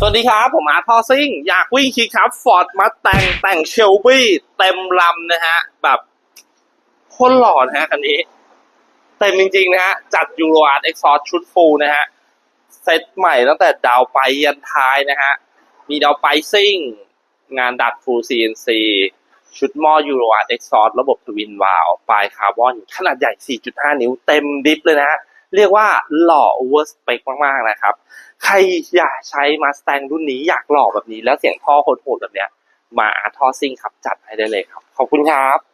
สวัสดีครับ ผมอาร์ทอซิงอยากวิ่งคิกครับฟอร์ดมาแต่งแต่งเชลบี้เต็มลำนะฮะ แบบโคตรหล่อนะฮะคันนี้ เต็มจริงๆนะฮะ จัดยูโรอาร์ตเอ็กซอร์ชุดฟูลนะฮะ เซตใหม่ตั้งแต่ดาวไปยันท้ายนะฮะ มีดาวไปซิ่ง งานดัดฟูล CNC ชุดหม้อยูโรอาร์ตเอ็กซอร์ระบบทวินวาลวปลายคาร์บอน ขนาดใหญ่ 4.5 นิ้วเต็มดิฟเลยนะฮะ เรียกว่าหล่อโอเวอร์สเปคมากๆนะครับ ใครอยากใช้มาสแตงรุ่นนี้อยากหล่อแบบนี้ แล้วเสียงท่อโหดๆแบบเนี้ยมาอาร์ทอซิ่งครับจัดให้ได้เลยครับ ขอบคุณครับ